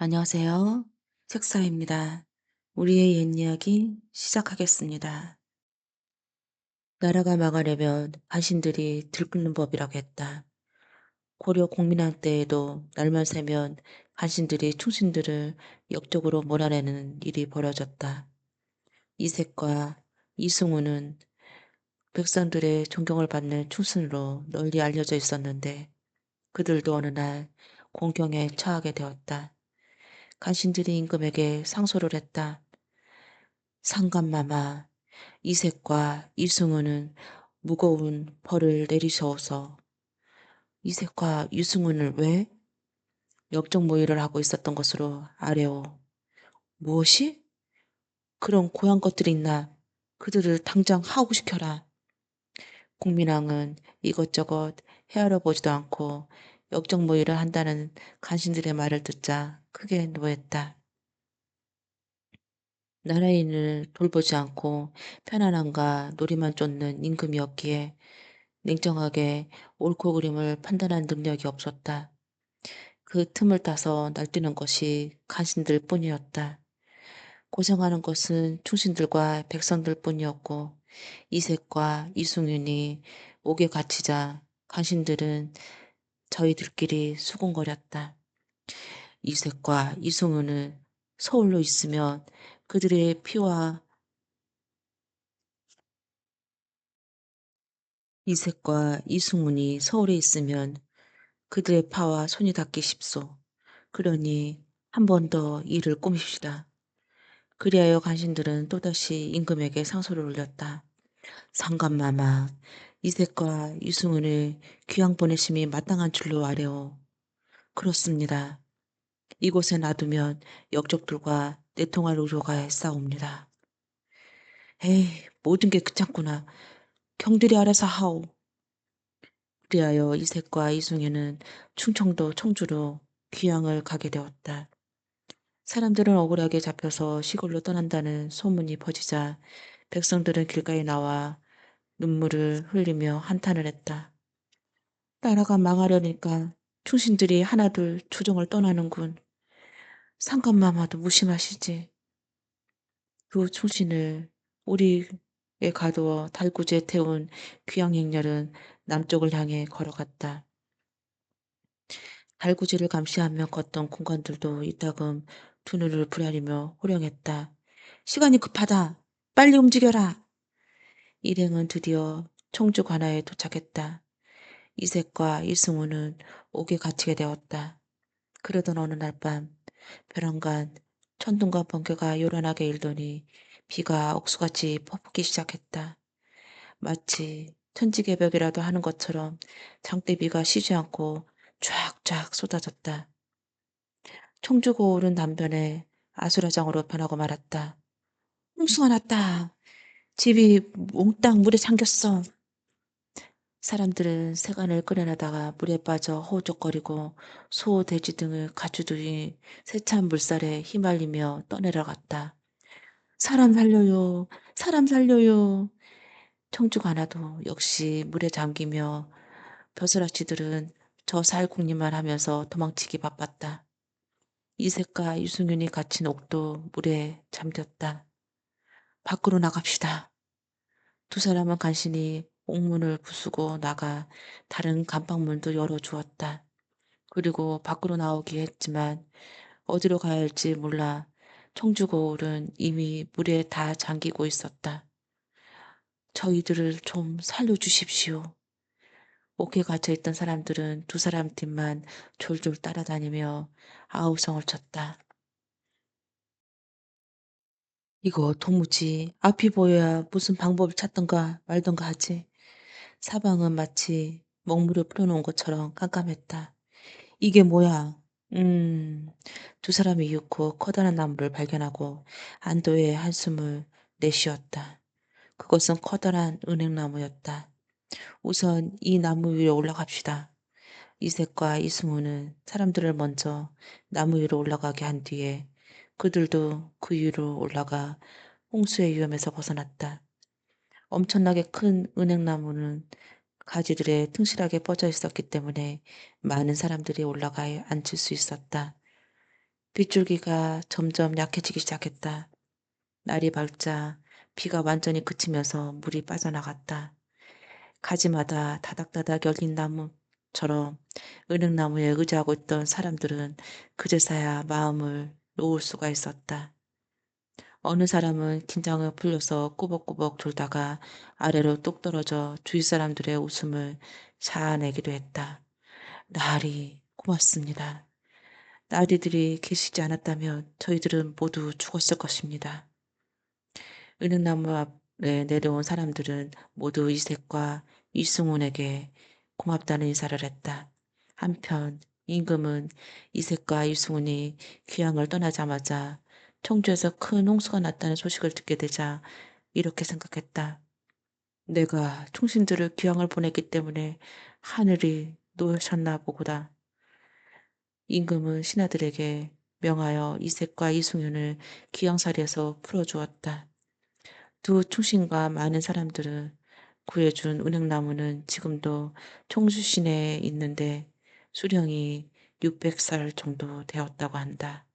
안녕하세요. 책사입니다. 우리의 옛 이야기 시작하겠습니다. 나라가 망하려면 간신들이 들끓는 법이라고 했다. 고려 공민왕 때에도 날만 새면 간신들이 충신들을 역적으로 몰아내는 일이 벌어졌다. 이색과 이승우는 백성들의 존경을 받는 충신으로 널리 알려져 있었는데 그들도 어느 날 공경에 처하게 되었다. 간신들이 임금에게 상소를 했다. 상감마마, 이색과 이승우는 무거운 벌을 내리셔서 이색과 이승우는 왜 역적 모의를 하고 있었던 것으로 아래오. 무엇이? 그런 고향 것들이 있나? 그들을 당장 하고 시켜라. 국민왕은 이것저것 헤아려 보지도 않고 역적 모의를 한다는 간신들의 말을 듣자 크게 노했다. 나라인을 돌보지 않고 편안함과 놀이만 쫓는 임금이었기에 냉정하게 옳고 그름을 판단할 능력이 없었다. 그 틈을 타서 날뛰는 것이 간신들 뿐이었다. 고생하는 것은 충신들과 백성들 뿐이었고 이색과 이승윤이 옥에 갇히자 간신들은 저희들끼리 수군거렸다. 이색과 이승윤은 서울로 있으면 그들의 피와 이색과 이승훈이 서울에 있으면 그들의 파와 손이 닿기 쉽소. 그러니 한 번 더 일을 꾸밉시다. 그리하여 간신들은 또다시 임금에게 상소를 올렸다. 상감마마, 이색과 이승훈의 귀양 보내심이 마땅한 줄로 아래오. 그렇습니다. 이곳에 놔두면 역적들과 내통할 의료가 싸웁니다. 에이, 모든 게 그찮구나. 경들이 알아서 하오. 그리하여 이색과 이승에는 충청도 청주로 귀향을 가게 되었다. 사람들은 억울하게 잡혀서 시골로 떠난다는 소문이 퍼지자 백성들은 길가에 나와 눈물을 흘리며 한탄을 했다. 나라가 망하려니까 충신들이 하나둘 조정을 떠나는군. 상감마마도 무심하시지. 그 충신을 우리에 가두어 달구지에 태운 귀양행렬은 남쪽을 향해 걸어갔다. 달구지를 감시하며 걷던 군관들도 이따금 두 눈을 부라리며 호령했다. 시간이 급하다. 빨리 움직여라. 일행은 드디어 청주 관하에 도착했다. 이색과 이승우는 옥에 갇히게 되었다. 그러던 어느 날 밤 벼랑간 천둥과 번개가 요란하게 일더니 비가 억수같이 퍼붓기 시작했다. 마치 천지개벽이라도 하는 것처럼 장대비가 쉬지 않고 쫙쫙 쏟아졌다. 청주고 오른 남변에 아수라장으로 변하고 말았다. 홍수가 났다. 집이 몽땅 물에 잠겼어. 사람들은 세간을 끓여내다가 물에 빠져 허우적거리고 소, 돼지 등을 가축들이 세찬 물살에 휘말리며 떠내려갔다. 사람 살려요. 사람 살려요. 청주가 하나도 역시 물에 잠기며 벼슬아치들은 저 살궁리만 하면서 도망치기 바빴다. 이색과 유승윤이 갇힌 옥도 물에 잠겼다. 밖으로 나갑시다. 두 사람은 간신히 옥문을 부수고 나가 다른 감방문도 열어주었다. 그리고 밖으로 나오기 했지만 어디로 가야 할지 몰라 청주거울은 이미 물에 다 잠기고 있었다. 저희들을 좀 살려주십시오. 옥에 갇혀있던 사람들은 두 사람 뒤만 졸졸 따라다니며 아우성을 쳤다. 이거 도무지 앞이 보여야 무슨 방법을 찾던가 말던가 하지. 사방은 마치 먹물을 풀어놓은 것처럼 깜깜했다. 이게 뭐야? 음, 두 사람이 이윽고 커다란 나무를 발견하고 안도의 한숨을 내쉬었다. 그것은 커다란 은행나무였다. 우선 이 나무 위로 올라갑시다. 이색과 이승우는 사람들을 먼저 나무 위로 올라가게 한 뒤에 그들도 그 위로 올라가 홍수의 위험에서 벗어났다. 엄청나게 큰 은행나무는 가지들에 튼실하게 뻗어 있었기 때문에 많은 사람들이 올라가 앉을 수 있었다. 빗줄기가 점점 약해지기 시작했다. 날이 밝자 비가 완전히 그치면서 물이 빠져나갔다. 가지마다 다닥다닥 열린 나무처럼 은행나무에 의지하고 있던 사람들은 그제서야 마음을 놓을 수가 있었다. 어느 사람은 긴장을 풀려서 꾸벅꾸벅 졸다가 아래로 뚝 떨어져 주위 사람들의 웃음을 자아내기도 했다. 나으리, 고맙습니다. 나으리들이 계시지 않았다면 저희들은 모두 죽었을 것입니다. 은행나무 앞에 내려온 사람들은 모두 이색과 이승훈에게 고맙다는 인사를 했다. 한편 임금은 이색과 이승훈이 귀향을 떠나자마자 청주에서 큰 홍수가 났다는 소식을 듣게 되자 이렇게 생각했다. 내가 충신들을 귀향을 보냈기 때문에 하늘이 놓으셨나 보구나. 임금은 신하들에게 명하여 이색과 이승윤을 귀양살이에서 풀어주었다. 두 충신과 많은 사람들을 구해준 은행나무는 지금도 청주 시내에 있는데 수령이 600살 정도 되었다고 한다.